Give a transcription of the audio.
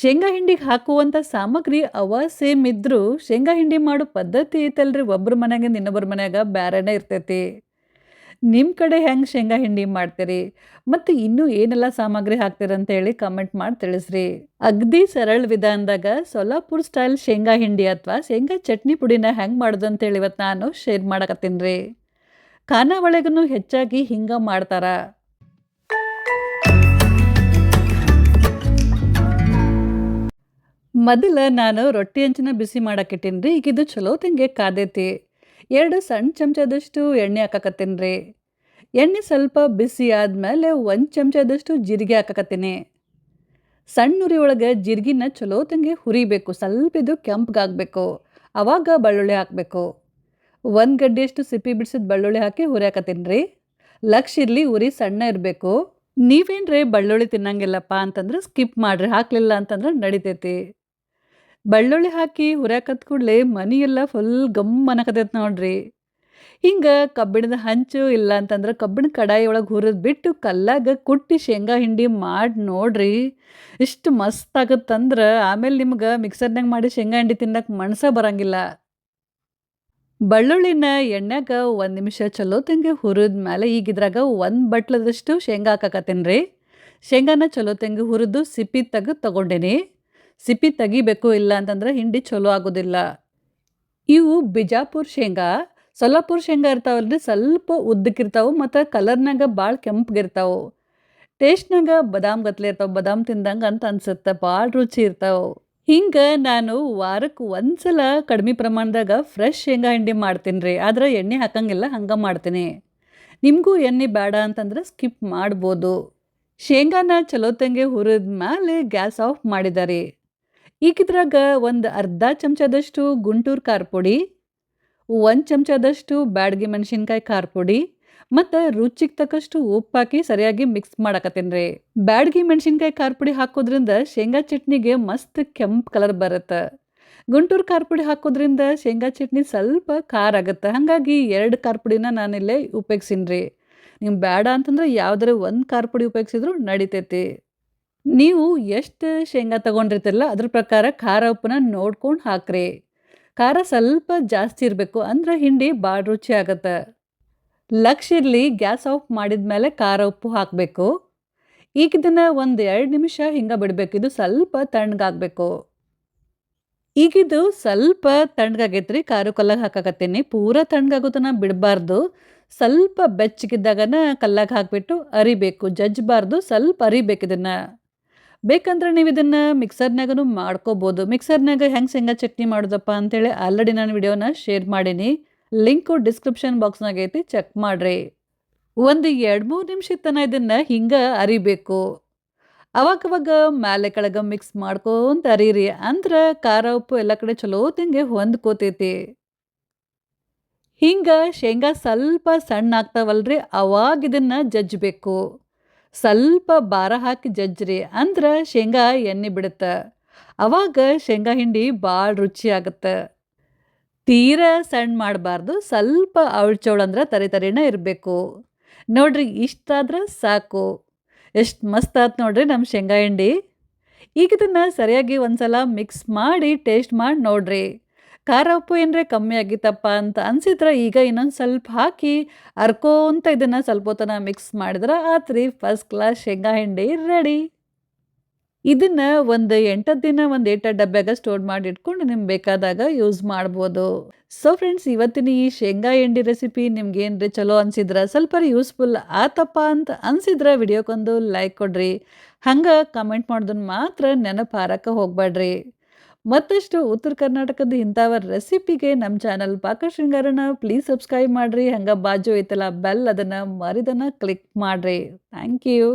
ಶೇಂಗಾ ಹಿಂಡಿಗೆ ಹಾಕುವಂಥ ಸಾಮಗ್ರಿ ಅವ, ಸೇಮ್ ಇದ್ದರೂ ಶೇಂಗಾ ಹಿಂಡಿ ಮಾಡೋ ಪದ್ಧತಿ ಐತಲ್ರಿ. ಒಬ್ಬರ ಮನೆಯಾಗಿಂದ ಇನ್ನೊಬ್ಬರ ಮನೆಯಾಗ ಬ್ಯಾರೆನೇ ಇರ್ತೈತಿ. ನಿಮ್ಮ ಕಡೆ ಹೆಂಗೆ ಶೇಂಗಾ ಹಿಂಡಿ ಮಾಡ್ತೀರಿ? ಮತ್ತು ಇನ್ನೂ ಏನೆಲ್ಲ ಸಾಮಗ್ರಿ ಹಾಕ್ತೀರಂತ ಹೇಳಿ ಕಮೆಂಟ್ ಮಾಡಿ ತಿಳಿಸ್ರಿ. ಅಗ್ದಿ ಸರಳ ವಿಧಾನದಾಗ ಸೊಲ್ಲಾಪುರ್ ಸ್ಟೈಲ್ ಶೇಂಗಾ ಹಿಂಡಿ ಅಥವಾ ಶೇಂಗಾ ಚಟ್ನಿ ಪುಡಿನ ಹೆಂಗೆ ಮಾಡೋದು ಅಂತೇಳಿ ಇವತ್ತು ನಾನು ಶೇರ್ ಮಾಡಕತ್ತೀನಿ ರೀ. ಖಾನಾವಳಿಗೂ ಹೆಚ್ಚಾಗಿ ಹಿಂಗೆ ಮಾಡ್ತಾರ. ಮೊದಲ ನಾನು ರೊಟ್ಟಿ ಹಂಚಿನ ಬಿಸಿ ಮಾಡಕ್ಕಿಟ್ಟೀನಿ ರೀ ಈಗ ಇದು ಚಲೋ ತಿಂಗೆ ಕಾದೈತಿ. ಎರಡು ಸಣ್ಣ ಚಮಚದಷ್ಟು ಎಣ್ಣೆ ಹಾಕಕತ್ತೀನಿ. ರೀ ಎಣ್ಣೆ ಸ್ವಲ್ಪ ಬಿಸಿ ಆದಮೇಲೆ ಒಂದು ಚಮಚದಷ್ಟು ಜೀರಿಗೆ ಹಾಕಕತ್ತೀನಿ. ಸಣ್ಣ ಉರಿ ಒಳಗೆ ಜೀರಿಗೆನ ಚಲೋ ತಂಗೆ ಹುರಿಬೇಕು, ಸ್ವಲ್ಪ ಇದು ಕೆಂಪಗಾಗಬೇಕು ಆವಾಗ ಬೆಳ್ಳುಳ್ಳಿ ಹಾಕಬೇಕು. ಒಂದು ಗಡ್ಡೆಯಷ್ಟು ಸಿಪ್ಪಿ ಬಿಡಿಸಿದ ಬೆಳ್ಳುಳ್ಳಿ ಹಾಕಿ ಹುರಿಯಾಕತ್ತೀನಿ ರೀ ಲಕ್ಷ ಇರಲಿ ಉರಿ ಸಣ್ಣ ಇರಬೇಕು. ನೀವೇನ್ರಿ ಬೆಳ್ಳುಳ್ಳಿ ತಿನ್ನಂಗಿಲ್ಲಪ್ಪ ಅಂತಂದ್ರೆ ಸ್ಕಿಪ್ ಮಾಡಿರಿ, ಹಾಕಲಿಲ್ಲ ಅಂತಂದ್ರೆ ನಡಿತೈತಿ. ಬೆಳ್ಳುಳ್ಳಿ ಹಾಕಿ ಹುರ್ಯಾಕತ್ ಕೂಡಲೇ ಮನೆಯೆಲ್ಲ ಫುಲ್ ಗಮ್ ಅನ್ನಕತೈತೆ ನೋಡ್ರಿ. ಹಿಂಗೆ ಕಬ್ಬಿಣದ ಹಂಚು ಇಲ್ಲ ಅಂತಂದ್ರೆ ಕಬ್ಬಿಣ ಕಡಾಯಿ ಒಳಗೆ ಹುರಿದು ಬಿಟ್ಟು ಕಲ್ಲಾಗ ಕುಟ್ಟಿ ಶೇಂಗಾ ಹಿಂಡಿ ಮಾಡಿ ನೋಡ್ರಿ. ಇಷ್ಟು ಮಸ್ತ್ ಆಗುತ್ತಂದ್ರೆ ಆಮೇಲೆ ನಿಮ್ಗೆ ಮಿಕ್ಸರ್ನಾಗ ಮಾಡಿ ಶೇಂಗಾ ಹಿಂಡಿ ತಿನ್ನಕ್ಕೆ ಮಣಸ ಬರಂಗಿಲ್ಲ. ಬಳ್ಳುಳ್ಳಿನ ಎಣ್ಣೆಗ ಒಂದು ನಿಮಿಷ ಚಲೋ ತಂಗೆ ಹುರಿದ ಮೇಲೆ ಈಗ ಇದ್ರಾಗ ಒಂದು ಬಟ್ಲದಷ್ಟು ಶೇಂಗಾ ಹಾಕಕತ್ತೀನಿ ರೀ. ಶೇಂಗಾನ ಚಲೋ ತಂಗೆ ಹುರಿದು ಸಿಪ್ಪಿ ತೆಗೆದು ತೊಗೊಂಡೇನಿ. ಸಿಪ್ಪಿ ತೆಗಿಬೇಕು ಇಲ್ಲ ಅಂತಂದ್ರೆ ಹಿಂಡಿ ಚಲೋ ಆಗೋದಿಲ್ಲ. ಇವು ಬಿಜಾಪುರ ಶೇಂಗಾ, ಸೊಲ್ಲಾಪುರ ಶೇಂಗಾ ಇರ್ತಾವಲ್ರಿ, ಸ್ವಲ್ಪ ಉದ್ದಕ್ಕಿರ್ತಾವೆ ಮತ್ತು ಕಲರ್ನಾಗ ಭಾಳ ಕೆಂಪಗಿರ್ತಾವೆ ಟೇಸ್ಟ್ನಾಗ ಬದಾಮ್ ಗತ್ಲೆ ಇರ್ತಾವೆ, ಬದಾಮ್ ತಿಂದಂಗೆ ಅಂತ ಅನ್ಸುತ್ತೆ ಭಾಳ ರುಚಿ ಇರ್ತಾವೆ. ಹಿಂಗೆ ನಾನು ವಾರಕ್ಕೆ ಒಂದು ಸಲ ಕಡಿಮೆ ಪ್ರಮಾಣದಾಗ ಫ್ರೆಶ್ ಶೇಂಗಾ ಹಿಂಡಿ ಮಾಡ್ತೀನಿ ರೀ ಆದ್ರೆ ಎಣ್ಣೆ ಹಾಕಂಗಿಲ್ಲ, ಹಂಗೆ ಮಾಡ್ತೀನಿ. ನಿಮಗೂ ಎಣ್ಣೆ ಬೇಡ ಅಂತಂದ್ರೆ ಸ್ಕಿಪ್ ಮಾಡ್ಬೋದು. ಶೇಂಗಾನ ಚಲೋ ತಂಗೆ ಹುರಿದ ಮೇಲೆ ಗ್ಯಾಸ್ ಆಫ್ ಮಾಡಿದಾರೆ. ಈಗ ಇದ್ರಾಗ ಒಂದು ಅರ್ಧ ಚಮಚದಷ್ಟು ಗುಂಟೂರು ಖಾರ ಪುಡಿ ಒಂದು ಚಮಚದಷ್ಟು ಬ್ಯಾಡಗಿ ಮೆಣಸಿನ್ಕಾಯಿ ಖಾರ ಪುಡಿ ಮತ್ತು ರುಚಿಗೆ ತಕ್ಕಷ್ಟು ಉಪ್ಪು ಹಾಕಿ ಸರಿಯಾಗಿ ಮಿಕ್ಸ್ ಮಾಡಕತ್ತೀನಿ ರೀ. ಬ್ಯಾಡಗಿ ಮೆಣಸಿನ್ಕಾಯಿ ಖಾರ ಪುಡಿ ಹಾಕೋದ್ರಿಂದ ಶೇಂಗಾ ಚಟ್ನಿಗೆ ಮಸ್ತ್ ಕೆಂಪು ಕಲರ್ ಬರುತ್ತೆ. ಗುಂಟೂರು ಖಾರ ಪುಡಿ ಹಾಕೋದ್ರಿಂದ ಶೇಂಗಾ ಚಟ್ನಿ ಸ್ವಲ್ಪ ಖಾರ ಆಗುತ್ತೆ. ಹಾಗಾಗಿ ಎರಡು ಖಾರ ಪುಡಿನ ನಾನಿಲ್ಲೇ ಉಪಯೋಗಿಸೀನಿ ರೀ ನೀವು ಬೇಡ ಅಂತಂದ್ರೆ ಯಾವ್ದಾರ ಒಂದು ಖಾರ ಪುಡಿ ಉಪಯೋಗಿಸಿದ್ರು ನಡಿತೈತಿ. ನೀವು ಎಷ್ಟು ಶೇಂಗಾ ತೊಗೊಂಡಿರ್ತೀರಲ್ಲ, ಅದ್ರ ಪ್ರಕಾರ ಖಾರ ಉಪ್ಪನ್ನ ನೋಡ್ಕೊಂಡು ಹಾಕ್ರಿ. ಖಾರ ಸ್ವಲ್ಪ ಜಾಸ್ತಿ ಇರಬೇಕು, ಅಂದ್ರೆ ಹಿಂಡಿ ಭಾಳ ರುಚಿ ಆಗತ್ತೆ. ಲಕ್ಷ ಇರಲಿ, ಗ್ಯಾಸ್ ಆಫ್ ಮಾಡಿದ ಮೇಲೆ ಖಾರ ಉಪ್ಪು ಹಾಕಬೇಕು. ಈಗ ಇದನ್ನು ಒಂದು ಎರಡು ನಿಮಿಷ ಹಿಂಗೆ ಬಿಡಬೇಕು, ಇದು ಸ್ವಲ್ಪ ತಣ್ಣಗಾಗಬೇಕು. ಈಗಿದು ಸ್ವಲ್ಪ ತಣ್ಣಗಾಗೈತ್ರಿ, ಖಾರ ಕಲ್ಲಾಗ ಹಾಕಾಕತ್ತೀನಿ. ಪೂರ ತಣ್ಣಗಾಗೋದನ್ನ ಬಿಡಬಾರ್ದು. ಸ್ವಲ್ಪ ಬೆಚ್ಚಗಿದ್ದಾಗನ ಕಲ್ಲಾಗ ಹಾಕಿಬಿಟ್ಟು ಅರಿಬೇಕು ಜಜ್ಜಬಾರ್ದು ಸ್ವಲ್ಪ ಅರಿಬೇಕು ಇದನ್ನು. ಬೇಕಂದ್ರೆ ನೀವು ಇದನ್ನು ಮಿಕ್ಸರ್ನಾಗೂ ಮಾಡ್ಕೋಬೋದು. ಮಿಕ್ಸರ್ನಾಗ ಹೆಂಗೆ ಶೇಂಗಾ ಚಟ್ನಿ ಮಾಡೋದಪ್ಪ ಅಂತೇಳಿ ಆಲ್ರೆಡಿ ನಾನು ವಿಡಿಯೋನ ಶೇರ್ ಮಾಡೀನಿ. ಲಿಂಕು ಡಿಸ್ಕ್ರಿಪ್ಷನ್ ಬಾಕ್ಸ್ನಾಗ ಐತಿ, ಚೆಕ್ ಮಾಡಿರಿ. ಒಂದು ಎರಡು ಮೂರು ನಿಮಿಷ ತನಕ ಇದನ್ನು ಹಿಂಗೆ ಅರಿಬೇಕು. ಅವಾಗವಾಗ ಮ್ಯಾಲೆ ಕೆಳಗೆ ಮಿಕ್ಸ್ ಮಾಡ್ಕೊಂತ ಅರೀರಿ. ಅಂದ್ರೆ ಖಾರ, ಉಪ್ಪು ಎಲ್ಲ ಕಡೆ ಚಲೋ ತಿಂಗೆ ಹೊಂದ್ಕೋತೈತಿ. ಹಿಂಗೆ ಶೇಂಗಾ ಸ್ವಲ್ಪ ಸಣ್ಣ ಆಗ್ತಾವಲ್ರಿ, ಅವಾಗ ಇದನ್ನು ಜಜ್ಜಬೇಕು. ಸ್ವಲ್ಪ ಭಾರ ಹಾಕಿ ಜಜ್ಜ್ರಿ ಅಂದ್ರೆ ಶೇಂಗಾ ಎಣ್ಣೆ ಬಿಡುತ್ತೆ. ಅವಾಗ ಶೇಂಗಾ ಹಿಂಡಿ ಭಾಳ ರುಚಿ ಆಗುತ್ತೆ. ತೀರಾ ಸಣ್ಣ ಮಾಡಬಾರ್ದು, ಸ್ವಲ್ಪ ಅವಳ್ಚೋಳು ಅಂದ್ರೆ ತರಿ ತರಿನ ಇರಬೇಕು. ನೋಡ್ರಿ ಇಷ್ಟಾದ್ರೆ ಸಾಕು. ಎಷ್ಟು ಮಸ್ತ್ ಆಯ್ತು ನೋಡ್ರಿ ನಮ್ಮ ಶೇಂಗಾ ಹಿಂಡಿ. ಈಗ ಇದನ್ನು ಸರಿಯಾಗಿ ಒಂದು ಸಲ ಮಿಕ್ಸ್ ಮಾಡಿ ಟೇಸ್ಟ್ ಮಾಡಿ ನೋಡ್ರಿ. ಖಾರ ಉಪ್ಪು ಏನರೆ ಕಮ್ಮಿ ಆಗಿತ್ತಪ್ಪ ಅಂತ ಅನ್ಸಿದ್ರೆ ಈಗ ಇನ್ನೊಂದು ಸ್ವಲ್ಪ ಹಾಕಿ ಅರ್ಕೋಂತ ಇದನ್ನು ಸ್ವಲ್ಪ ಹೊತ್ತನ ಮಿಕ್ಸ್ ಮಾಡಿದ್ರೆ ಆತ್ರಿ ಫಸ್ಟ್ ಕ್ಲಾಸ್ ಶೇಂಗಾ ಹಿಂಡಿ ರೆಡಿ ಇದನ್ನು ಒಂದು ಎಂಟು ದಿನ ಒಂದು ಏಟ ಡಬ್ಬ್ಯಾಗ ಸ್ಟೋರ್ ಮಾಡಿ ಇಟ್ಕೊಂಡು ನಿಮ್ಗೆ ಬೇಕಾದಾಗ ಯೂಸ್ ಮಾಡ್ಬೋದು. ಸೊ ಫ್ರೆಂಡ್ಸ್ ಇವತ್ತಿನ ಈ ಶೇಂಗಾ ಎಂಡಿ ರೆಸಿಪಿ ನಿಮ್ಗೆ ಏನ್ರಿ ಚಲೋ ಅನ್ಸಿದ್ರೆ ಸ್ವಲ್ಪ ಯೂಸ್ಫುಲ್ ಆತಪ್ಪ ಅಂತ ಅನ್ಸಿದ್ರೆ ವಿಡಿಯೋಕ್ಕೊಂದು ಲೈಕ್ ಕೊಡ್ರಿ. ಹಂಗೆ ಕಮೆಂಟ್ ಮಾಡೋದನ್ನ ಮಾತ್ರ ನೆನಪು ಹಾರಕ್ಕೆ ಹೋಗ್ಬೇಡ್ರಿ ಮತ್ತಷ್ಟು ಉತ್ತರ ಕರ್ನಾಟಕದ ಇಂಥವ ರೆಸಿಪಿಗೆ ನಮ್ಮ ಚಾನಲ್ ಪಾಕ ಶೃಂಗಾರನ ಪ್ಲೀಸ್ ಸಬ್ಸ್ಕ್ರೈಬ್ ಮಾಡಿರಿ. ಹಂಗೆ ಬಾಜು ಐತಲ್ಲ ಬೆಲ್ ಅದನ್ನು ಮರಿದನ್ನು ಕ್ಲಿಕ್ ಮಾಡಿರಿ. Thank you